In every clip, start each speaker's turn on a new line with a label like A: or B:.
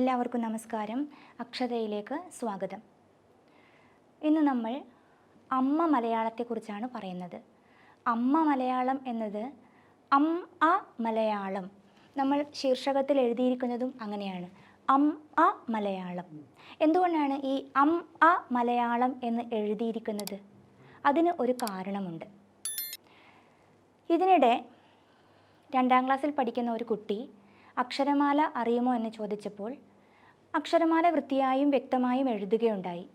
A: എല്ലാവർക്കും നമസ്കാരം. അക്ഷതയിലേക്ക് സ്വാഗതം. ഇന്ന് നമ്മൾ അമ്മ മലയാളത്തെക്കുറിച്ചാണ് പറയുന്നത്. അമ്മ മലയാളം എന്നത് അം അ മലയാളം. നമ്മൾ ശീർഷകത്തിൽ എഴുതിയിരിക്കുന്നതും അങ്ങനെയാണ്. അം അ മലയാളം. എന്തുകൊണ്ടാണ് ഈ അം അ മലയാളം എന്ന് എഴുതിയിരിക്കുന്നത്? അതിന് ഒരു കാരണമുണ്ട്. ഇതിനിടെ രണ്ടാം ക്ലാസ്സിൽ പഠിക്കുന്ന ഒരു കുട്ടി അക്ഷരമാല അറിയുമോ എന്ന് ചോദിച്ചപ്പോൾ അക്ഷരമാല വൃത്തിയായും വ്യക്തമായും എഴുതുകയുണ്ടായി.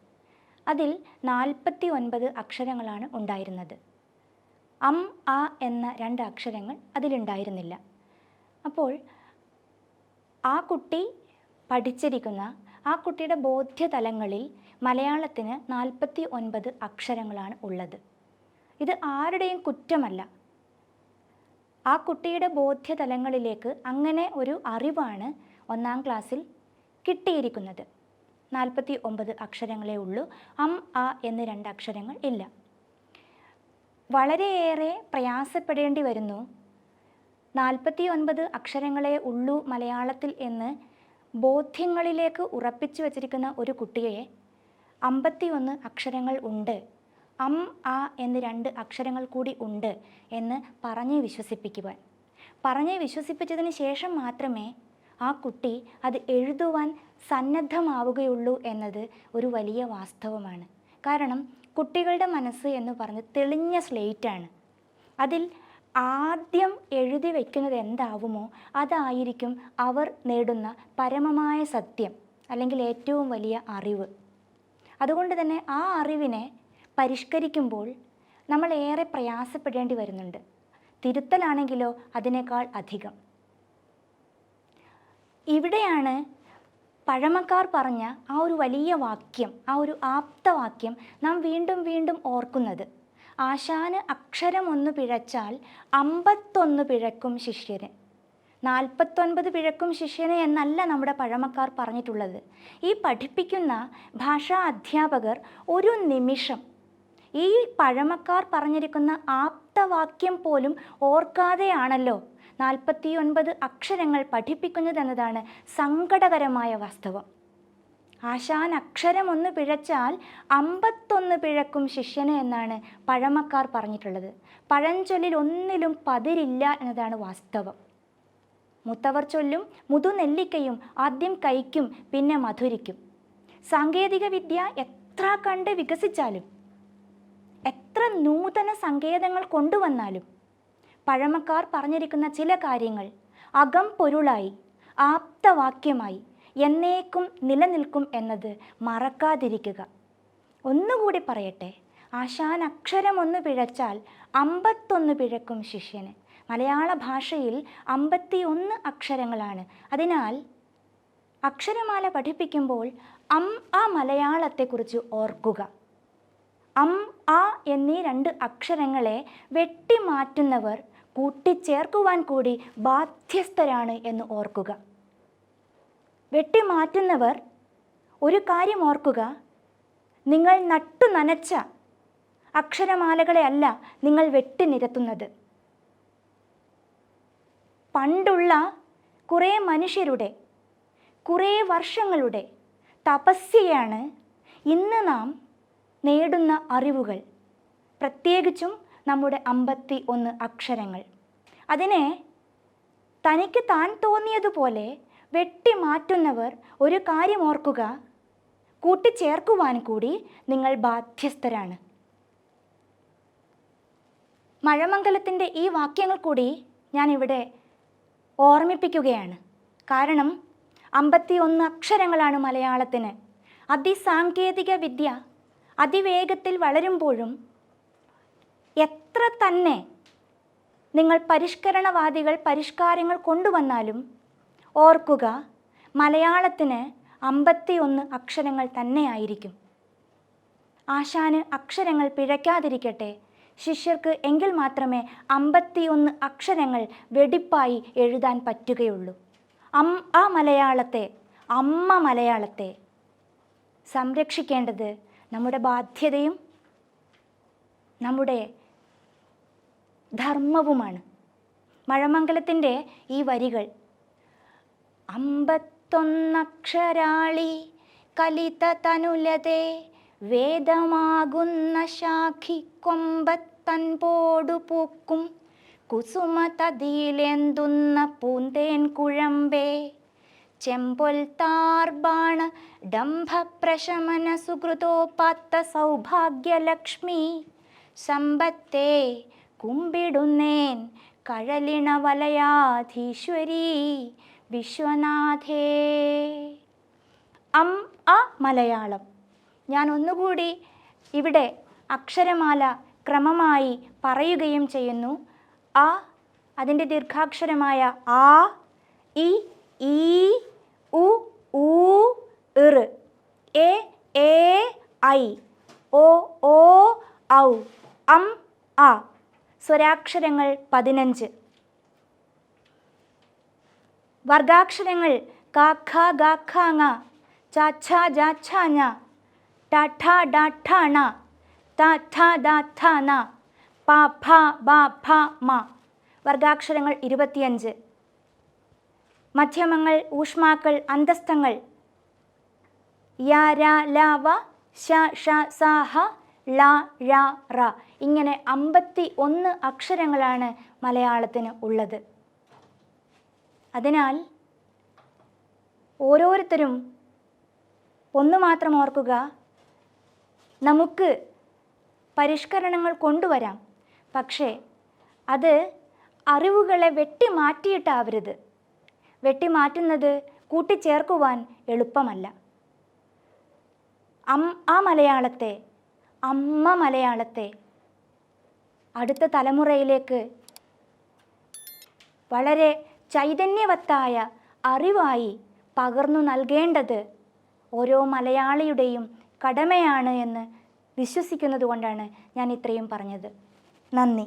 A: അതിൽ നാൽപ്പത്തി ഒൻപത് അക്ഷരങ്ങളാണ് ഉണ്ടായിരുന്നത്. അം ആ എന്ന രണ്ട് അക്ഷരങ്ങൾ അതിലുണ്ടായിരുന്നില്ല. അപ്പോൾ ആ കുട്ടി പഠിച്ചിരിക്കുന്ന ആ കുട്ടിയുടെ ബോധ്യതലങ്ങളിൽ മലയാളത്തിന് നാൽപ്പത്തി ഒൻപത് അക്ഷരങ്ങളാണ് ഉള്ളത്. ഇത് ആരുടെയും കുറ്റമല്ല. ആ കുട്ടിയുടെ ബോധ്യതലങ്ങളിലേക്ക് അങ്ങനെ ഒരു അറിവാണ് ഒന്നാം ക്ലാസ്സിൽ കിട്ടിയിരിക്കുന്നത്. നാൽപ്പത്തി ഒമ്പത് അക്ഷരങ്ങളേ ഉള്ളൂ. അം ആ എന്ന് രണ്ട് അക്ഷരങ്ങൾ ഇല്ല. വളരെയേറെ പ്രയാസപ്പെടേണ്ടി വരുന്നു. നാൽപ്പത്തി ഒൻപത് അക്ഷരങ്ങളെ ഉള്ളൂ മലയാളത്തിൽ എന്ന് ബോധ്യങ്ങളിലേക്ക് ഉറപ്പിച്ചു വച്ചിരിക്കുന്ന ഒരു കുട്ടിയെ അമ്പത്തി ഒന്ന് അക്ഷരങ്ങൾ ഉണ്ട്. അം ആ എന്ന് രണ്ട് അക്ഷരങ്ങൾ കൂടി ഉണ്ട് എന്ന് പറഞ്ഞ് വിശ്വസിപ്പിക്കുവാൻ. പറഞ്ഞ് വിശ്വസിപ്പിച്ചതിന് ശേഷം മാത്രമേ ആ കുട്ടി അത് എഴുതുവാൻ സന്നദ്ധമാവുകയുള്ളൂ എന്നത് ഒരു വലിയ വാസ്തവമാണ്. കാരണം കുട്ടികളുടെ മനസ്സ് എന്ന് പറഞ്ഞ് തെളിഞ്ഞ സ്ലേറ്റാണ്. അതിൽ ആദ്യം എഴുതി വയ്ക്കുന്നത് എന്താവുമോ അതായിരിക്കും അവർ നേടുന്ന പരമമായ സത്യം അല്ലെങ്കിൽ ഏറ്റവും വലിയ അറിവ്. അതുകൊണ്ട് തന്നെ ആ അറിവിനെ പരിഷ്കരിക്കുമ്പോൾ നമ്മൾ ഏറെ പ്രയാസപ്പെടേണ്ടി വരുന്നുണ്ട്. തിരുത്തലാണെങ്കിലോ അതിനേക്കാൾ അധികം. ഇവിടെയാണ് പഴമക്കാർ പറഞ്ഞ ആ ഒരു വലിയ വാക്യം ആ ഒരു ആപ്തവാക്യം നാം വീണ്ടും വീണ്ടും ഓർക്കുന്നത്. ആശാന് അക്ഷരം ഒന്ന് പിഴച്ചാൽ അമ്പത്തൊന്ന് പിഴക്കും ശിഷ്യന്. നാൽപ്പത്തൊൻപത് പിഴക്കും ശിഷ്യന് എന്നല്ല നമ്മുടെ പഴമക്കാർ പറഞ്ഞിട്ടുള്ളത്. ഈ പഠിപ്പിക്കുന്ന ഭാഷാ അധ്യാപകർ ഒരു നിമിഷം ഈ പഴമക്കാർ പറഞ്ഞിരിക്കുന്ന ആപ്തവാക്യം പോലും ഓർക്കാതെയാണല്ലോ നാൽപ്പത്തി ഒൻപത് അക്ഷരങ്ങൾ പഠിപ്പിക്കുന്നതെന്നതാണ് സങ്കടകരമായ വാസ്തവം. ആശാൻ അക്ഷരം ഒന്ന് പിഴച്ചാൽ അമ്പത്തൊന്ന് പിഴക്കും ശിഷ്യന് എന്നാണ് പഴമക്കാർ പറഞ്ഞിട്ടുള്ളത്. പഴഞ്ചൊല്ലിൽ ഒന്നിലും പതിരില്ല എന്നതാണ് വാസ്തവം. മുത്തവർ ചൊല്ലും മുതുനെല്ലിക്കയും ആദ്യം കൈക്കും പിന്നെ മധുരിക്കും. സാങ്കേതിക വിദ്യ എത്ര കണ്ട് വികസിച്ചാലും എത്ര നൂതന സങ്കേതങ്ങൾ കൊണ്ടുവന്നാലും പഴമക്കാർ പറഞ്ഞിരിക്കുന്ന ചില കാര്യങ്ങൾ അകം പൊരുളായി ആപ്തവാക്യമായി എന്നേക്കും നിലനിൽക്കും എന്നത് മറക്കാതിരിക്കുക. ഒന്നുകൂടി പറയട്ടെ ആശാൻ അക്ഷരം ഒന്ന് പിഴച്ചാൽ അമ്പത്തൊന്ന് പിഴക്കും ശിഷ്യന്. മലയാള ഭാഷയിൽ അമ്പത്തി ഒന്ന് അക്ഷരങ്ങളാണ്. അതിനാൽ അക്ഷരമാല പഠിപ്പിക്കുമ്പോൾ അം ആ മലയാളത്തെക്കുറിച്ച് ഓർക്കുക. അം ആ എന്നീ രണ്ട് അക്ഷരങ്ങളെ വെട്ടിമാറ്റുന്നവർ കൂട്ടിച്ചേർക്കുവാൻ കൂടി ബാധ്യസ്ഥരാണ് എന്ന് ഓർക്കുക. വെട്ടിമാറ്റുന്നവർ ഒരു കാര്യം ഓർക്കുക. നിങ്ങൾ നട്ടു നനച്ച അക്ഷരമാലകളെ അല്ല നിങ്ങൾ വെട്ടിനിരത്തുന്നത് പണ്ടുള്ള കുറേ മനുഷ്യരുടെ കുറേ വർഷങ്ങളുടെ തപസ്യയാണ് ഇന്ന് നാം നേടുന്ന അറിവുകൾ. പ്രത്യേകിച്ചും നമ്മുടെ അമ്പത്തി ഒന്ന് അക്ഷരങ്ങൾ. അതിനെ തനിക്ക് താൻ തോന്നിയതുപോലെ വെട്ടി മാറ്റുന്നവർ ഒരു കാര്യം ഓർക്കുക. കൂട്ടിച്ചേർക്കുവാൻ കൂടി നിങ്ങൾ ബാധ്യസ്ഥരാണ്. മഴമംഗലത്തിന്റെ ഈ വാക്യങ്ങൾ കൂടി ഞാനിവിടെ ഓർമ്മിപ്പിക്കുകയാണ്. കാരണം അമ്പത്തി ഒന്ന് അക്ഷരങ്ങളാണ് മലയാളത്തിന്. അതിസാങ്കേതിക വിദ്യ അതിവേഗത്തിൽ വളരുമ്പോഴും എത്ര തന്നെ നിങ്ങൾ പരിഷ്കരണവാദികൾ പരിഷ്കാരങ്ങൾ കൊണ്ടുവന്നാലും ഓർക്കുക മലയാളത്തിന് അമ്പത്തിയൊന്ന് അക്ഷരങ്ങൾ തന്നെയായിരിക്കും. ആശാന് അക്ഷരങ്ങൾ പിഴയ്ക്കാതിരിക്കട്ടെ. ശിഷ്യർക്ക് എങ്കിൽ മാത്രമേ അമ്പത്തിയൊന്ന് അക്ഷരങ്ങൾ വെടിപ്പായി എഴുതാൻ പറ്റുകയുള്ളൂ. അം ആ മലയാളത്തെ അമ്മ മലയാളത്തെ സംരക്ഷിക്കേണ്ടത് നമ്മുടെ ബാധ്യതയും നമ്മുടെ ധർമ്മവുമാണ്. മഴമംഗലത്തിന്റെ ഈ വരികൾ അമ്പത്തി അമ്പത്തൊന്നക്ഷരാളി കലിത തനുലതേ വേദമാകുന്ന ശാഖിക്കൊമ്പത്തൻപോടു പൂക്കും കുസുമ പൂന്തേൻ കുഴമ്പേ ചെമ്പൊൽ താർബാണ ഡംഭപ്രശമന സുഹൃതോപാത്ത സൗഭാഗ്യലക്ഷ്മി. സമ്പത്തേ കുമ്പിടുന്നേൻ കഴലിണ വലയാധീശ്വരി വിശ്വനാഥേ. അം അ മലയാളം. ഞാൻ ഒന്നുകൂടി ഇവിടെ അക്ഷരമാല ക്രമമായി പറയുകയും ചെയ്യുന്നു. അ അതിന്റെ ദീർഘാക്ഷരമായ ആ ഇ ഈ ഉ ഊ ഇർ. എ ഏ ഐ. ഓ ഓ ഔ. അം ആ സ്വരാക്ഷരങ്ങൾ പതിനഞ്ച്. വർഗാക്ഷരങ്ങൾ ക ഖ ഗ ഖ ങ. ച ഛ ജ ഛ ഞ. ട ഠ ഡ ഠ ണ. ത ഥ ദ ഥ ന. പ ഫ ബ ഭ മ. വർഗാക്ഷരങ്ങൾ ഇരുപത്തിയഞ്ച്. മധ്യമങ്ങൾ ഊഷ്മാക്കൾ അന്തസ്ഥങ്ങൾ. ര ഷ ഹ ള ഴ റ. ഇങ്ങനെ അമ്പത്തി ഒന്ന് അക്ഷരങ്ങളാണ് മലയാളത്തിന് ഉള്ളത്. അതിനാൽ ഓരോരുത്തരും ഒന്ന് മാത്രം ഓർക്കുക നമുക്ക് പരിഷ്കരണങ്ങൾ കൊണ്ടുവരാം. പക്ഷേ അത് അറിവുകളെ വെട്ടിമാറ്റിയിട്ടാവരുത് വെട്ടിമാറ്റുന്നത് കൂട്ടിച്ചേർക്കുവാൻ എളുപ്പമല്ല. അം ആ മലയാളത്തെ അമ്മ മലയാളത്തെ അടുത്ത തലമുറയിലേക്ക് വളരെ ചൈതന്യവത്തായ അറിവായി പകർന്നു നൽകേണ്ടത് ഓരോ മലയാളിയുടെയും കടമയാണ് എന്ന് വിശ്വസിക്കുന്നത് കൊണ്ടാണ് ഞാൻ ഇത്രയും പറഞ്ഞത്. നന്ദി.